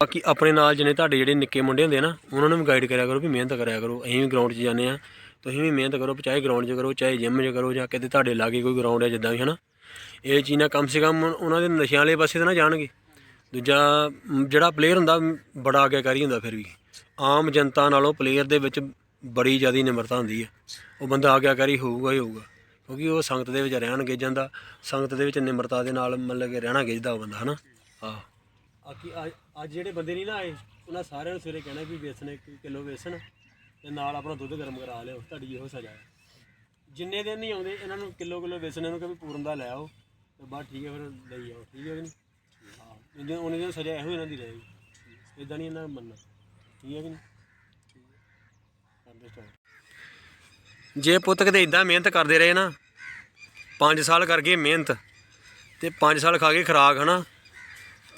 ਬਾਕੀ ਆਪਣੇ ਨਾਲ ਜਿਹਨੇ ਤੁਹਾਡੇ ਜਿਹੜੇ ਨਿੱਕੇ ਮੁੰਡੇ ਹੁੰਦੇ ਆ ਨਾ, ਉਹਨਾਂ ਨੂੰ ਵੀ ਗਾਈਡ ਕਰਿਆ ਕਰੋ ਵੀ ਮਿਹਨਤ ਕਰਿਆ ਕਰੋ। ਅਸੀਂ ਵੀ ਗਰਾਊਂਡ 'ਚ ਜਾਂਦੇ ਆ ਤੁਸੀਂ ਵੀ ਮਿਹਨਤ ਕਰੋ, ਚਾਹੇ ਗਰਾਊਂਡ 'ਚ ਕਰੋ, ਚਾਹੇ ਜਿਮ 'ਚ ਕਰੋ ਜਾਂ ਕਿਤੇ ਤੁਹਾਡੇ ਲਾਗੇ ਕੋਈ ਗਰਾਊਂਡ ਹੈ ਜਿੱਦਾਂ ਵੀ, ਹਨਾ? ਇਹ ਚੀਜ਼ਾਂ ਕਮ ਸੇ ਕਮ ਉਹਨਾਂ ਦੇ ਨਸ਼ਿਆਂ ਵਾਲੇ ਪਾਸੇ ਤਾਂ ਨਾ ਜਾਣਗੇ। ਦੂਜਾ ਜਿਹੜਾ ਪਲੇਅਰ ਹੁੰਦਾ, ਬੜਾ ਆਗਿਆਕਾਰੀ ਹੁੰਦਾ ਫਿਰ ਵੀ। ਆਮ ਜਨਤਾ ਨਾਲੋਂ ਪਲੇਅਰ ਦੇ ਵਿੱਚ ਬੜੀ ਜ਼ਿਆਦਾ ਨਿਮਰਤਾ ਹੁੰਦੀ ਹੈ ਉਹ ਬੰਦਾ ਆਗਿਆਕਾਰੀ ਹੋਊਗਾ ਹੀ ਹੋਊਗਾ, ਕਿਉਂਕਿ ਉਹ ਸੰਗਤ ਦੇ ਵਿੱਚ ਰਹਿਣ, ਗਿੱਜਣ ਜਾਂਦਾ ਸੰਗਤ ਦੇ ਵਿੱਚ ਨਿਮਰਤਾ ਦੇ ਨਾਲ ਮਤਲਬ ਕਿ ਰਹਿਣਾ ਗਿੱਜਦਾ ਉਹ ਬੰਦਾ, ਹਨਾ? ਆਹ। ਬਾਕੀ ਅੱਜ ਜਿਹੜੇ ਬੰਦੇ ਨਹੀਂ ਨਾ ਆਏ, ਉਹਨਾਂ ਸਾਰਿਆਂ ਨੂੰ ਸਵੇਰੇ ਕਹਿਣਾ ਵੀ ਵੇਸਣ ਇੱਕ ਕਿਲੋ ਵੇਸਣ ਤੇ ਨਾਲ ਆਪਣਾ ਦੁੱਧ ਗਰਮ ਕਰਾ ਲਿਓ, ਤੁਹਾਡੀ ਇਹੋ ਸਜ਼ਾ ਹੈ। ਜਿੰਨੇ ਦਿਨ ਨਹੀਂ ਆਉਂਦੇ, ਇਹਨਾਂ ਨੂੰ ਕਿਲੋ ਕਿਲੋ ਵੇਸਣ, ਇਹਨੂੰ ਕਦੇ ਪੂਰਨ ਦਾ ਲੈ ਆਓ ਤੇ ਬਸ ਠੀਕ ਹੈ, ਫਿਰ ਲਈ ਆਓ। ਠੀਕ ਹੈ ਕਿ ਨਹੀਂ? ਹਾਂ ਇਹਦੇ ਉਹਨੇ ਦਿਨ ਸਜ਼ਾ ਇਹੋ ਇਹਨਾਂ ਦੀ ਰਹੇਗੀ। ਇਦਾਂ ਨਹੀਂ ਇਹਨਾਂ ਨੂੰ ਮੰਨਣਾ। ਠੀਕ ਹੈ ਕਿ ਨਹੀਂ? ਕਰਦੇ start। ਜੇ ਪੁੱਤ ਕਿਤੇ ਇਦਾਂ ਮਿਹਨਤ ਕਰਦੇ ਰਹੇ ਨਾ 5 ਸਾਲ ਕਰ ਗਏ ਮਿਹਨਤ ਤੇ 5 ਸਾਲ ਖਾ ਕੇ ਖਰਾਕ, ਹਨਾ?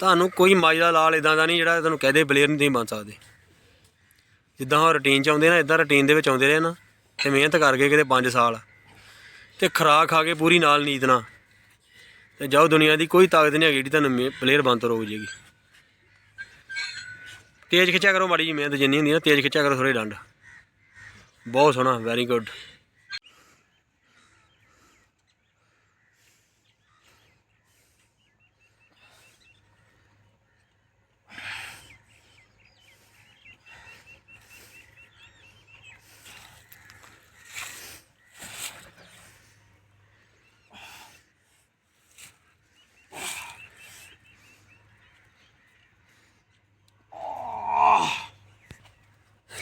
ਤੁਹਾਨੂੰ ਕੋਈ ਮਾਜ ਦਾ ਲਾਲ ਇਦਾਂ ਦਾ ਨਹੀਂ ਜਿਹੜਾ ਤੁਹਾਨੂੰ ਕਹਦੇ ਪਲੇਅਰ ਨਹੀਂ ਤੁਸੀਂ ਬਣ ਸਕਦੇ। ਜਿੱਦਾਂ ਉਹ ਰੁਟੀਨ ਚ ਆਉਂਦੇ ਨਾ ਇਦਾਂ ਰੁਟੀਨ ਦੇ ਵਿੱਚ ਆਉਂਦੇ ਰਹੇ ਨਾ, ਤੇ ਮਿਹਨਤ ਕਰਕੇ ਕਿਤੇ 5 ਸਾਲ। ਤੇ ਖਰਾਕ ਖਾ ਕੇ ਪੂਰੀ ਨਾਲ ਨੀਂਦ ਨਾਲ। ਤੇ ਜਾਓ ਦੁਨੀਆ ਦੀ ਕੋਈ ਤਾਕਤ ਨਹੀਂ ਹੈਗੀ ਜਿਹੜੀ ਤੁਹਾਨੂੰ ਪਲੇਅਰ ਬਣ ਤੋਂ ਰੋਕ ਜੇਗੀ। ਤੇਜ਼ ਖਿੱਚਿਆ ਕਰੋ ਮਾੜੀ ਜੀ ਮਿਹਨਤ ਜਿੰਨੀ ਹੁੰਦੀ ਨਾ, ਤੇਜ਼ ਖਿੱਚਿਆ ਕਰੋ ਥੋੜੀ ਡੰਡ। ਬਹੁਤ ਸੋਹਣਾ ਵੈਰੀ ਗੁੱਡ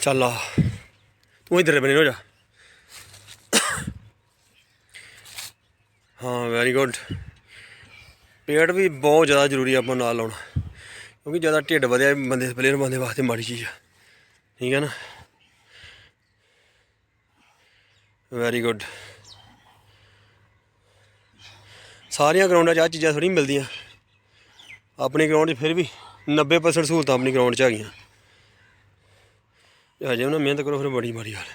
ਚੱਲ ਆ। ਤੂੰ ਇਧਰ ਬਣੇ ਹੋ ਜਾ। ਹਾਂ ਵੈਰੀ ਗੁੱਡ ਪੇਟ ਵੀ ਬਹੁਤ ਜ਼ਿਆਦਾ ਜ਼ਰੂਰੀ ਆਪਾਂ ਨੂੰ ਨਾਲ ਲਾਉਣਾ। ਕਿਉਂਕਿ ਜ਼ਿਆਦਾ ਢਿੱਡ ਵਧਿਆ ਬੰਦੇ ਪਲੇਅਰ ਬੰਦੇ ਵਾਸਤੇ ਮਾੜੀ ਚੀਜ਼ ਆ। ਠੀਕ ਹੈ ਨਾ? ਵੈਰੀ ਗੁੱਡ ਸਾਰੀਆਂ ਗਰਾਊਂਡਾਂ 'ਚ ਆਹ ਚੀਜ਼ਾਂ ਥੋੜੀ ਮਿਲਦੀਆਂ। ਆਪਣੀ ਗਰਾਊਂਡ 'ਚ ਫਿਰ ਵੀ 90% ਸਹੂਲਤਾਂ ਆਪਣੀ ਗਰਾਊਂਡ 'ਚ ਹੈਗੀਆਂ ਤੇ ਹਜੇ ਉਹਨਾਂ ਮਿਹਨਤ ਕਰੋ, ਫਿਰ ਬੜੀ ਮਾੜੀ ਗੱਲ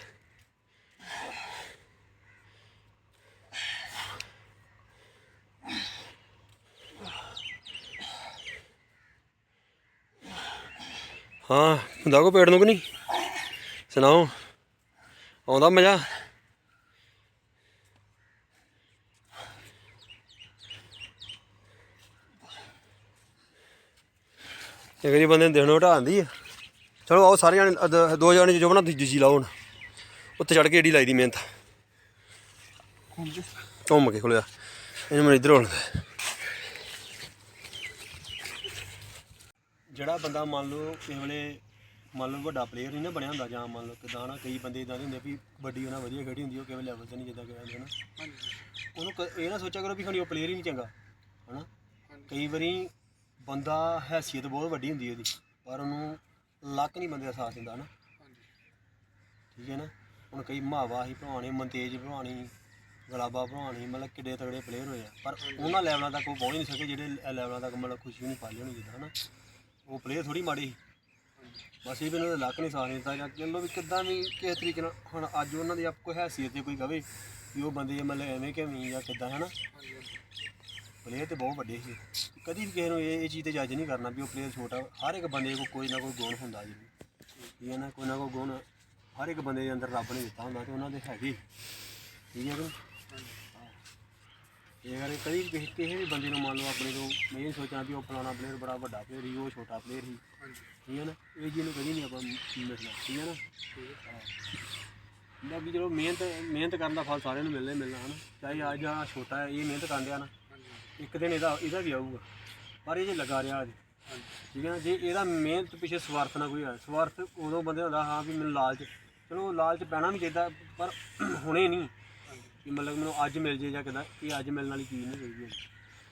ਹਾਂ। ਹੁੰਦਾ ਕੋ ਪੇੜ ਨੂੰ ਕਿ ਨਹੀਂ? ਸੁਣਾਓ, ਆਉਂਦਾ ਮਜ਼ਾ? ਇੱਕ ਵਾਰੀ ਬੰਦੇ ਨੂੰ ਦੇਖਣੋਂ ਹਟਾ ਆਂਦੀ ਆ। ਚਲੋ ਆਓ ਸਾਰੇ ਜਾਣੇ ਅਦ- ਦੋ ਜਣੇ ਜੋ ਬਣਾ, ਦੂਜੀ ਜੀ ਲਾਓ ਹੁਣ। ਉੱਤੇ ਚੜ ਕੇ ਏਡੀ ਲਾਈ ਦੀ ਮਿਹਨਤ। ਘੁੰਮ ਕੇ ਖੁੱਲਿਆ। ਇਹਨੂੰ ਮੈਨੂੰ ਇੱਧਰ ਹੋਣ ਦੇ ਜਿਹੜਾ ਬੰਦਾ ਮੰਨ ਲਓ ਕਿਸੇ ਵੇਲੇ, ਮੰਨ ਲਓ ਵੱਡਾ ਪਲੇਅਰ ਨਹੀਂ ਨਾ ਬਣਿਆ ਹੁੰਦਾ, ਜਾਂ ਮੰਨ ਲਓ ਕਿਦਾਂ ਨਾ ਕਈ ਬੰਦੇ ਇਦਾਂ ਦੇ ਹੁੰਦੇ ਵੀ ਵੱਡੀ ਉਹਨਾਂ ਵਧੀਆ ਖੇਡੀ ਹੁੰਦੀ ਉਹ ਕਿਵੇਂ ਲੈਵਲ ਤੇ ਨਹੀਂ ਜਿੱਦਾਂ ਕਿ ਹੁੰਦੇ ਉਹਨੂੰ ਕ- ਇਹ ਨਾ ਸੋਚਿਆ ਕਰੋ ਵੀ ਖਣੀ ਉਹ ਪਲੇਅਰ ਹੀ ਨਹੀਂ ਚੰਗਾ, ਹਨਾ? ਕਈ ਵਾਰੀ ਬੰਦਾ ਹੈਸੀਅਤ ਬਹੁਤ ਵੱਡੀ ਹੁੰਦੀ ਉਹਦੀ, ਪਰ ਉਹਨੂੰ ਲੱਕ ਨਹੀਂ ਬੰਦੇ ਦਾ ਸਾਥ ਦਿੰਦਾ ਨਾ ਠੀਕ ਹੈ ਨਾ? ਹੁਣ ਕਈ ਮਾਵਾ ਹੀ ਭਲਵਾਨੀ ਮਨਤੇਜ ਭਲਵਾਨੀ ਗਲਾਬਾ ਭਲਵਾਨੀ ਮਤਲਬ ਕਿੱਡੇ ਤਗੜੇ ਪਲੇਅਰ ਹੋਏ ਆ। ਪਰ ਉਹਨਾਂ ਲੈਵਲਾਂ ਤੱਕ ਉਹ ਪਹੁੰਚ ਨਹੀਂ ਸਕੇ ਜਿਹੜੇ ਲੈਵਲਾਂ ਤੱਕ ਮਤਲਬ ਖੁਸ਼ੀ ਨਹੀਂ ਪਾਲੀ ਹੋਣੀ ਜਿੱਦਾਂ ਹਨਾ। ਉਹ ਪਲੇਅਰ ਥੋੜੀ ਮਾੜੀ ਬਸ ਇਹ ਵੀ ਉਹਨਾਂ ਦਾ ਲੱਕ ਨਹੀਂ ਸਾਥ ਦਿੱਤਾ ਜਾਂ ਲਓ ਵੀ ਕਿੱਦਾਂ ਵੀ ਕਿਸੇ ਤਰੀਕੇ ਨਾਲ ਹੁਣ ਅੱਜ ਉਹਨਾਂ ਦੀ ਆਪ ਕੋਈ ਹੈਸੀਅਤ ਤੇ ਕੋਈ ਕਵੇ ਵੀ ਉਹ ਬੰਦੇ ਮਤਲਬ ਐਵੇਂ ਕਿਵੇਂ ਜਾਂ ਕਿੱਦਾਂ ਹਨਾ। ਪਲੇਅਰ ਤੇ ਬਹੁਤ ਵੱਡੇ ਸੀ। ਕਦੀ ਵੀ ਕਿਸੇ ਨੂੰ ਇਹ ਇਹ ਚੀਜ਼ ਤੇ ਜੱਜ ਨਹੀਂ ਕਰਨਾ ਵੀ ਉਹ ਪਲੇਅਰ ਛੋਟਾ, ਹਰ ਇੱਕ ਬੰਦੇ ਕੋਲ ਕੋਈ ਨਾ ਕੋਈ ਗੁਣ ਹੁੰਦਾ ਜੀ। ਠੀਕ ਹੈ ਨਾ, ਕੋਈ ਨਾ ਕੋਈ ਗੁਣ ਹਰ ਇੱਕ ਬੰਦੇ ਦੇ ਅੰਦਰ ਰੱਬ ਨੇ ਦਿੱਤਾ ਹੁੰਦਾ ਤੇ ਉਹਨਾਂ ਦੇ ਹੈਗੇ। ਠੀਕ ਹੈ ਕਿ ਇਹ ਕਰੇ ਕਦੀ ਵੀ ਕਿਸੇ ਕਿਸੇ ਵੀ ਬੰਦੇ ਨੂੰ ਮੰਨ ਲਓ ਆਪਣੇ ਤੋਂ ਮੈਂ ਇਹ ਸੋਚਾਂ ਵੀ ਉਹ ਫਲਾਣਾ ਪਲੇਅਰ ਬੜਾ ਵੱਡਾ ਪਲੇਅਰ ਸੀ, ਉਹ ਛੋਟਾ ਪਲੇਅਰ ਸੀ। ਠੀਕ ਹੈ ਨਾ, ਇਹ ਜੀ ਨੂੰ ਕਦੀ ਨਹੀਂ ਆਪਾਂ ਮਿਲਣਾ ਠੀਕ ਹੈ ਨਾ? ਹਾਂ। ਬਾਕੀ ਚਲੋ ਮਿਹਨਤ ਮਿਹਨਤ ਕਰਨ ਦਾ ਫਲ ਸਾਰਿਆਂ ਨੂੰ ਮਿਲਣਾ ਹੀ ਮਿਲਣਾ ਹੈ ਨਾ ਚਾਹੇ ਅੱਜ ਆ ਛੋਟਾ ਹੈ, ਇਹ ਮਿਹਨਤ ਕਰਦੇ ਆ ਨਾ। ਇੱਕ ਦਿਨ ਇਹਦਾ ਇਹਦਾ ਵੀ ਆਊਗਾ। ਪਰ ਇਹ ਜੇ ਲੱਗਾ ਰਿਹਾ ਅੱਜ, ਠੀਕ ਹੈ ਨਾ? ਜੇ ਇਹਦਾ ਮਿਹਨਤ ਪਿੱਛੇ ਸਵਾਰਥ ਨਾ ਕੋਈ ਹੈ ਸਵਾਰਥ ਉਦੋਂ ਬੰਦੇ ਹੁੰਦਾ ਹਾਂ ਵੀ ਮੈਨੂੰ ਲਾਲਚ, ਚਲੋ ਲਾਲਚ ਪੈਣਾ ਵੀ ਚਾਹੀਦਾ, ਪਰ ਹੁਣੇ ਨਹੀਂ। ਕਿ ਮਤਲਬ ਮੈਨੂੰ ਅੱਜ ਮਿਲ ਜੇ ਜਾਂ ਕਿਦਾਂ ਇਹ ਅੱਜ ਮਿਲਣ ਵਾਲੀ ਚੀਜ਼ ਨਹੀਂ ਹੈਗੀ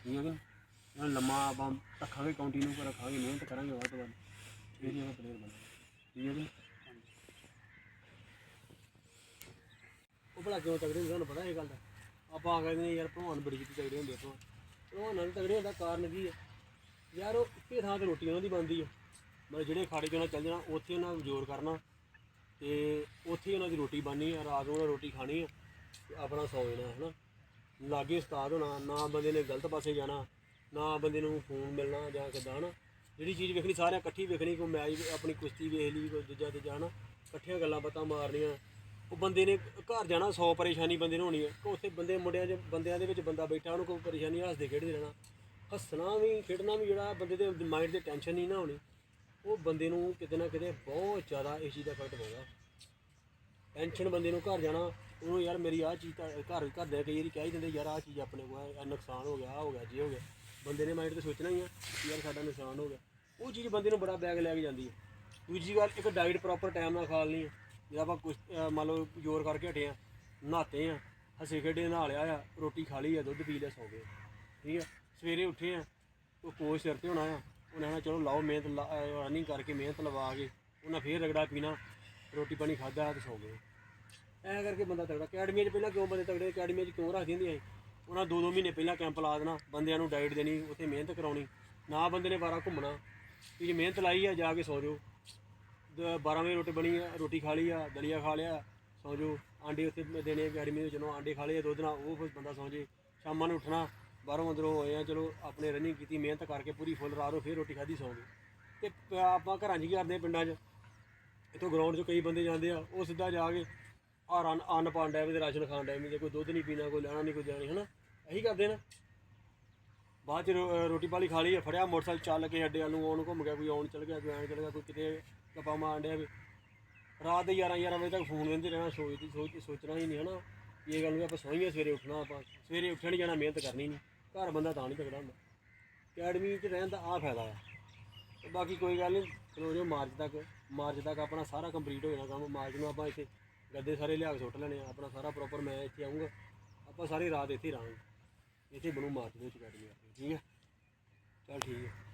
ਠੀਕ ਹੈ ਕਿ ਨਹੀਂ? ਲੰਮਾ ਆਪਾਂ ਰੱਖਾਂਗੇ ਕੰਟੀਨਿਊ ਕਰ ਰੱਖਾਂਗੇ, ਮਿਹਨਤ ਕਰਾਂਗੇ ਵੱਧ ਤੋਂ ਵੱਧ। ਫਿਰ ਹੀ ਪਲੇਅਰ ਬਣਾਂਗੇ ਠੀਕ ਹੈ ਕਿ ਉਹ ਭਲਾ ਕਿਉਂ ਤਗੜੇ ਹੁੰਦੇ ਤੁਹਾਨੂੰ ਪਤਾ ਇਹ ਗੱਲ ਦਾ? ਆਪਾਂ ਆ ਕਹਿੰਦੇ ਯਾਰ, ਭਲਵਾਨ ਬੜੀ ਜਿੱਤੀ ਤਗੜੇ ਹੁੰਦੇ ਆਪਾਂ ਭਲਵਾਨਾਂ ਦੇ ਤਗੜੇ ਹੁੰਦਾ ਕਾਰਨ ਕੀ ਹੈ ਯਾਰ ਉਹ ਇੱਕੇ ਥਾਂ ਤੇ ਰੋਟੀ ਉਹਨਾਂ ਦੀ ਬਣਦੀ ਹੈ ਮਤਲਬ ਜਿਹੜੇ ਖਾੜੇ 'ਚ ਉਹਨਾਂ ਚੱਲ ਜਾਣਾ, ਉੱਥੇ ਉਹਨਾਂ ਨੂੰ ਜ਼ੋਰ ਕਰਨਾ ਤੇ ਉੱਥੇ ਹੀ ਉਹਨਾਂ ਦੀ ਰੋਟੀ ਬਣਨੀ ਆ, ਰਾਤ ਨੂੰ ਉਹਨਾਂ ਰੋਟੀ ਖਾਣੀ ਆ ਤੇ ਆਪਣਾ ਸੌ ਜਾਣਾ ਹੈ ਨਾ ਲਾਗੇ ਉਸਤਾਦ ਹੋਣਾ, ਨਾ ਬੰਦੇ ਨੇ ਗਲਤ ਪਾਸੇ ਜਾਣਾ, ਨਾ ਬੰਦੇ ਨੂੰ ਫੋਨ ਮਿਲਣਾ ਜਾਂ ਕਿੱਦਾਂ, ਹਨਾ? ਜਿਹੜੀ ਚੀਜ਼ ਵੇਖਣੀ, ਸਾਰਿਆਂ ਇਕੱਠੀ ਵੇਖਣੀ, ਕੋਈ ਮੈਚ ਆਪਣੀ ਕੁਸ਼ਤੀ ਵੇਖ ਲਈ, ਕੋਈ ਦੂਜਾ ਤੇ ਜਾਣਾ, ਇਕੱਠੀਆਂ ਗੱਲਾਂ ਬਾਤਾਂ ਮਾਰਨੀਆਂ। ਉਹ ਬੰਦੇ ਨੇ ਘਰ ਜਾਣਾ 100 ਪਰੇਸ਼ਾਨੀ ਬੰਦੇ ਨੂੰ ਹੋਣੀ ਹੈ ਉੱਥੇ ਬੰਦੇ, ਮੁੰਡਿਆਂ 'ਚ, ਬੰਦਿਆਂ ਦੇ ਵਿੱਚ ਬੰਦਾ ਬੈਠਾ, ਉਹਨੂੰ ਕੋਈ ਪਰੇਸ਼ਾਨੀ, ਹੱਸਦੇ, ਖੇਡਦੇ ਰਹਿਣਾ। ਹੱਸਣਾ ਵੀ, ਖੇਡਣਾ ਵੀ ਜਿਹੜਾ ਬੰਦੇ ਦੇ ਮਾਈਂਡ ਤੇ ਟੈਨਸ਼ਨ ਨਹੀਂ ਨਾ ਹੋਣੀ। ਉਹ ਬੰਦੇ ਨੂੰ ਕਿਤੇ ਨਾ ਕਿਤੇ ਬਹੁਤ ਜ਼ਿਆਦਾ ਇਸ ਚੀਜ਼ ਦਾ ਫ਼ਰਕ ਪਾਉਂਦਾ ਟੈਨਸ਼ਨ ਬੰਦੇ ਨੂੰ ਘਰ ਜਾਣਾ, ਉਹਨੂੰ ਯਾਰ ਮੇਰੀ ਆਹ ਚੀਜ਼ ਤਾਂ ਘਰ ਘਰ ਦੇ ਕਈ ਵਾਰੀ ਕਹਿ ਦਿੰਦੇ, ਯਾਰ ਆਹ ਚੀਜ਼ ਆਪਣੇ ਕੋਲ ਹੈ ਨੁਕਸਾਨ ਹੋ ਗਿਆ, ਆਹ ਹੋ ਗਿਆ, ਜੇ ਹੋ ਗਿਆ। ਬੰਦੇ ਨੇ ਮਾਈਂਡ ਤੇ ਸੋਚਣਾ ਹੀ ਆ ਯਾਰ ਸਾਡਾ ਨੁਕਸਾਨ ਹੋ ਗਿਆ। ਉਹ ਚੀਜ਼ ਬੰਦੇ ਨੂੰ ਬੜਾ ਬੈਗ ਲੈ ਕੇ ਜਾਂਦੀ ਹੈ ਦੂਜੀ ਗੱਲ, ਇੱਕ ਡਾਈਟ ਪ੍ਰੋਪਰ ਟਾਈਮ ਨਾਲ ਖਾ ਲੈਣੀ ਹੈ ਜੇ ਆਪਾਂ ਕੁਛ, ਅਹ ਮੰਨ ਲਓ ਜ਼ੋਰ ਕਰਕੇ ਹਟੇ ਆ, ਨਹਾਤੇ ਆ, ਹੱਸੇ ਖੇਡੇ, ਨਹਾ ਲਿਆ ਆ, ਰੋਟੀ ਖਾ ਲਈ ਆ, ਦੁੱਧ ਪੀ ਲਿਆ, ਸੌ ਗਏ। ਠੀਕ ਆ? ਸਵੇਰੇ ਉੱਠੇ ਆ, ਉਹ ਕੋਚ ਸਿਰ ਤੇ ਹੋਣਾ ਆ, ਉਹਨੇ ਕਹਿਣਾ ਚਲੋ ਲਾਓ ਮਿਹਨਤ ਰਨਿੰਗ ਕਰਕੇ ਮਿਹਨਤ ਲਵਾ ਕੇ, ਉਹਨਾਂ ਫੇਰ ਰਗੜਾ ਪੀਣਾ, ਰੋਟੀ ਪਾਣੀ ਖਾਦਾ ਤੇ ਸੌ ਗਏ। ਐਂ ਕਰਕੇ ਬੰਦਾ ਤਗੜਾ, ਅਕੈਡਮੀਆਂ 'ਚ ਪਹਿਲਾਂ ਕਿਉਂ ਬੰਦੇ ਤਗੜੇ, ਅਕੈਡਮੀਆਂ 'ਚ ਕਿਉਂ ਰੱਖ ਦਿੰਦੀਆਂ ਸੀ? ਉਹਨਾਂ ਦੋ ਦੋ ਮਹੀਨੇ ਪਹਿਲਾਂ ਕੈਂਪ ਲਾ ਦੇਣਾ, ਬੰਦਿਆਂ ਨੂੰ ਡਾਈਟ ਦੇਣੀ, ਉੱਥੇ ਮਿਹਨਤ ਕਰਾਉਣੀ, ਨਾ ਬੰਦੇ ਨੇ ਬਾਰਾ ਘੁੰਮਣਾ ਵੀ ਜੇ ਮਿਹਨਤ ਲਾਈ ਆ, ਜਾ ਕੇ ਸੌ ਜਾਓ। ਦ- 12 ਵਜੇ ਰੋਟੀ ਬਣੀ ਆ, ਰੋਟੀ ਖਾ ਲਈ ਆ, ਦਲੀਆ ਖਾ ਲਿਆ, ਸੌ ਜਾਓ। ਆਂਡੇ ਉੱਥੇ ਦੇਣੇ ਅਕੈਡਮੀ ਦੇ ਚਲੋ ਆਂਡੇ ਖਾ ਲਏ ਦੁੱਧ ਨਾਲ, ਉਹ ਫਿਰ ਬੰਦਾ ਸੌ ਜੇ। ਸ਼ਾਮਾਂ ਨੂੰ ਉੱਠਣਾ, ਬਾਹਰੋਂ ਅੰਦਰੋਂ ਹੋਏ ਆ, ਚਲੋ ਆਪਣੇ ਰਨਿੰਗ ਕੀਤੀ, ਮਿਹਨਤ ਕਰਕੇ ਪੂਰੀ ਫੁੱਲ ਰਾਤ ਨੂੰ ਫਿਰ ਰੋਟੀ ਖਾਧੀ, ਸੌਂ ਗਏ। ਤੇ ਪ- ਆਪਾਂ ਘਰਾਂ 'ਚ ਕੀ ਕਰਦੇ ਆ ਪਿੰਡਾਂ 'ਚ? ਇੱਥੋਂ ਗਰਾਊਂਡ 'ਚ ਕਈ ਬੰਦੇ ਜਾਂਦੇ ਆ, ਉਹ ਸਿੱਧਾ ਜਾ ਕੇ ਆ ਰਨ, ਅੰਨ ਪਾਣ ਡੈ ਤੇ ਰਾਸ਼ਨ ਖਾਣ ਡੈ ਜੇ ਕੋਈ ਦੁੱਧ ਨਹੀਂ ਪੀਣਾ, ਕੋਈ ਲੈਣਾ ਨਹੀਂ, ਕੋਈ ਦੇਣੀ ਹਨਾ? ਇਹੀ ਕਰਦੇ ਨਾ। ਬਾਅਦ ਚ ਰੋ- ਅਹ ਰੋਟੀ ਪਾਣੀ ਖਾ ਲਈ ਫੜਿਆ ਮੋਟਰਸਾਈਕਲ ਚੱਲ ਕੇ ਅੱਡੇ ਵੱਲ ਨੂੰ, ਆਉਣ ਘੁੰਮ ਗਿਆ, ਕੋਈ ਆਉਣ ਚੱਲ ਗਿਆ, ਕੋਈ ਆਉਣ ਚੱਲ ਗਿਆ, ਕੋਈ ਕਿਤੇ ਗੱਪਾਂ ਮਾਰਨ ਡਿਆ ਵੀ। ਰਾਤ ਦੇ 11 11 ਵਜੇ ਤੱਕ ਫੋਨ ਲੈਂਦੇ ਰਹਿਣਾ ਸੋਚਦੀ ਸੋਚ ਸੋਚਣਾ ਹੀ ਨਹੀਂ, ਹਨਾ। ਵੀ ਇਹ ਗੱਲ ਨੂੰ ਆਪਾਂ ਸੋਈਏ ਸਵੇਰੇ ਉੱਠਣਾ ਆਪਾਂ। ਸਵੇਰੇ ਉੱਠਣ ਨਹੀਂ ਜਾਣਾ, ਮਿਹਨਤ ਕਰਨੀ ਨਹੀਂ ਘਰ ਬੰਦਾ ਤਾਂ ਨਹੀਂ ਤਕੜਾ ਹੁੰਦਾ। ਅਕੈਡਮੀ 'ਚ ਰਹਿਣ ਦਾ ਆ ਫਾਇਦਾ ਆ। ਤੇ ਬਾਕੀ ਕੋਈ ਗੱਲ ਨਹੀਂ, ਚਲੋ ਜੋ ਮਾਰਚ ਤੱਕ ਮਾਰਚ ਤੱਕ ਆਪਣਾ ਸਾਰਾ ਕੰਪਲੀਟ ਹੋ ਜਾਣਾ ਕੰਮ। ਮਾਰਚ ਨੂੰ ਆਪਾਂ ਇੱਥੇ ਗੱਦੇ ਸਾਰੇ ਲਿਆ ਕੇ ਸੁੱਟ ਲੈਣੇ ਆ। ਆਪਣਾ ਸਾਰਾ ਪ੍ਰੋਪਰ ਮੈਂ ਇੱਥੇ ਆਉਂਗਾ ਆਪਾਂ ਸਾਰੀ ਰਾਤ ਇੱਥੇ ਹੀ ਰਹਾਂਗੇ। ਇੱਥੇ ਬਣੂ ਮਾਰਚ ਦੇ ਵਿੱਚ ਅਕੈਡਮੀ ਆਪਣੀ, ਠੀਕ ਹੈ ਚਲ ਠੀਕ ਹੈ